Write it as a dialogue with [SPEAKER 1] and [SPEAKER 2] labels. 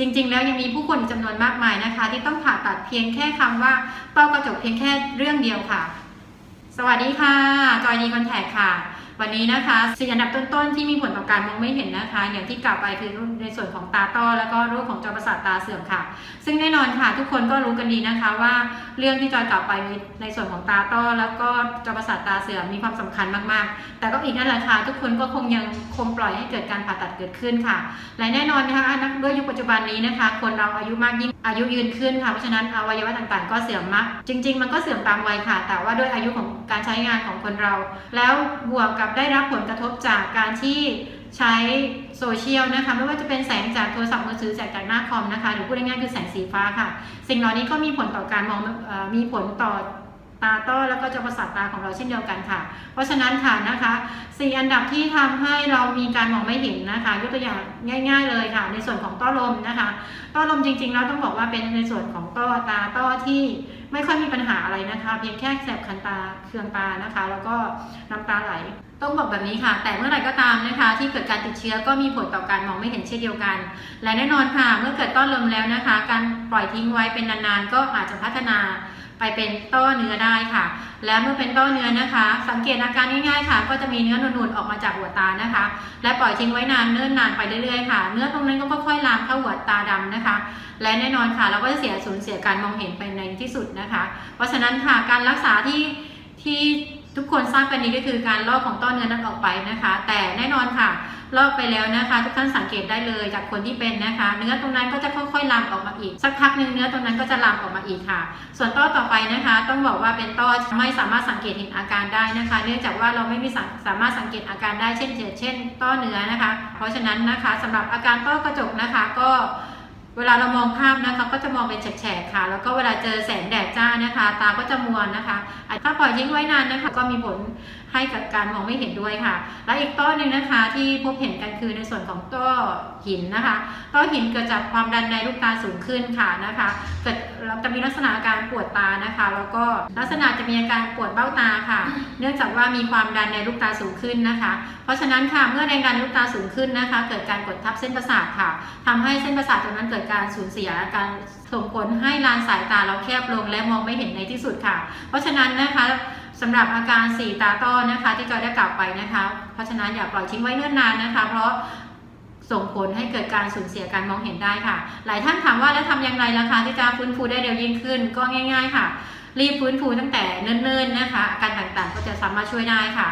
[SPEAKER 1] จริง ๆ แล้วยังมีผู้คนอีกจำนวนมากมายนะคะ ที่ต้องผ่าตัดเพียงแค่คำว่าเป้ากระจกเพียงแค่เรื่องเดียวค่ะ สวัสดีค่ะ จอยดีคอนแทคค่ะ วันนี้นะคะสี่อันดับต้นๆที่มีผลต่อการมองไม่เห็นนะคะ อย่างที่กล่าวไปคือในส่วนของตาต้อ แล้วก็โรคของจอประสาทตาเสื่อมค่ะ ซึ่งแน่นอนค่ะ ทุกคนก็รู้กันดีนะคะว่าเรื่องที่จอยกล่าวไปในส่วนของตาต้อ แล้วก็จอประสาทตาเสื่อมมีความสำคัญมากๆ แต่ก็อีกนั่นแหละค่ะทุกคนก็คงยังคงปล่อยให้เกิดการผ่าตัดเกิดขึ้นค่ะ และแน่นอนนะคะนักด้วยยุคปัจจุบันนี้นะคะ คนเราอายุมากยิ่งอายุยืนขึ้นค่ะเพราะฉะนั้นอวัยวะต่างๆ ก็เสื่อมมากจริง ๆ มันก็เสื่อมตามวัยค่ะ แต่ว่าด้วยอายุของการใช้งานของคนเรา แล้วบวกกับได้รับผลกระทบจากการที่ใช้โซเชียลนะคะไม่ว่าจะเป็นแสงจากโทรศัพท์มือถือแสงจากหน้าคอมนะคะหรือพูดง่ายๆคือแสงสีฟ้าค่ะ สิ่งเหล่านี้ก็มีผลต่อการมองมีผลต่อ ตาต้อแล้วก็จอประสาทตาของเราเช่นเดียวกันค่ะ เพราะฉะนั้นค่ะนะคะสี่อันดับที่ทำให้เรามีการมองไม่เห็นนะคะยกตัวอย่างง่าย ๆ เลยค่ะ ในส่วนของต้อลมนะคะ ต้อลมจริงๆแล้วต้องบอกว่าเป็นในส่วนของต้อตาต้อที่ไม่ค่อยมีปัญหาอะไรนะคะ เพียงแค่แสบคันตาเคืองตานะคะ แล้วก็น้ำตาไหลต้องบอกแบบนี้ค่ะ แต่เมื่อไหร่ก็ตามนะคะ ที่เกิดการติดเชื้อก็มีผลต่อการมองไม่เห็นเช่นเดียวกัน และแน่นอนค่ะ เมื่อเกิดต้อลมแล้วนะคะ การปล่อยทิ้งไว้เป็นนานๆ ก็อาจจะพัฒนา ไปเป็นต้อเนื้อได้ค่ะ และเมื่อเป็นต้อเนื้อนะคะ สังเกตอาการง่ายๆค่ะ ก็จะมีเนื้อนูนๆออกมาจากหัวตานะคะ และปล่อยทิ้งไว้นานเนิ่นนานไปเรื่อยๆค่ะ เนื้อตรงนั้นก็ค่อยๆลามเข้าหัวตาดำนะคะ และแน่นอนค่ะ เราก็จะเสียสูญเสียการมองเห็นไปในที่สุดนะคะ เพราะฉะนั้นค่ะการรักษาที่ที่ ทุกคนทราบกันดีก็คือการลอกของต้อเนื้อนั้นออกไปนะคะ แต่แน่นอนค่ะ ลอกไปแล้วนะคะ ทุกท่านสังเกตได้เลยจากคนที่เป็นนะคะ เนื้อตรงนั้นก็จะค่อยๆลามออกมาอีก สักพักหนึ่งเนื้อตรงนั้นก็จะลามออกมาอีกค่ะ ส่วนต้อต่อไปนะคะ ต้องบอกว่าเป็นต้อไม่สามารถสังเกตเห็นอาการได้นะคะ เนื่องจากว่าเราไม่มีสังสามารถสังเกตอาการได้เช่นเช่น ต้อเนื้อนะคะ เพราะฉะนั้นนะคะสำหรับอาการต้อกระจกนะคะก็ เวลาเรามองภาพนะคะก็จะมองเป็นแฉกๆค่ะ แล้วก็เวลาเจอแสงแดดจ้านะคะ ตาก็จะมัวนะคะ ถ้าปล่อยทิ้งไว้นานนะคะ ก็มีผลให้กับการมองไม่เห็นด้วยค่ะ และอีกต้อหนึ่งนะคะที่พบเห็นกันคือในส่วนของต้อหินนะคะ ต้อหินเกิดจากความดันในลูกตาสูงขึ้นค่ะนะคะ เกิดเราจะมีลักษณะอาการปวดตานะคะ แล้วก็ลักษณะจะมีอาการปวดเบ้าตาค่ะ เนื่องจากว่ามีความดันในลูกตาสูงขึ้นนะคะ เพราะฉะนั้นค่ะเมื่อแรงดันลูกตาสูงขึ้นนะคะ เกิดการกดทับเส้นประสาทค่ะทำให้เส้นประสาทตรงนั้นเกิดการสูญเสียการส่งผลให้ลานสายตาเราแคบลงและมองไม่เห็นในที่สุดค่ะ เพราะฉะนั้นนะคะสำหรับอาการสีตาต้อนะคะที่จอยได้กล่าวไปนะคะ เพราะฉะนั้นอย่าปล่อยทิ้งไว้เนิ่นนานนะคะ เพราะส่งผลให้เกิดการสูญเสียการมองเห็นได้ค่ะ หลายท่านถามว่าแล้วทำอย่างไรล่ะคะที่จะฟื้นฟูได้เร็วยิ่งขึ้นก็ง่าย ๆ ค่ะ รีบฟื้นฟูตั้งแต่เนิ่นๆนะคะอาการต่างๆก็จะสามารถช่วยได้ค่ะ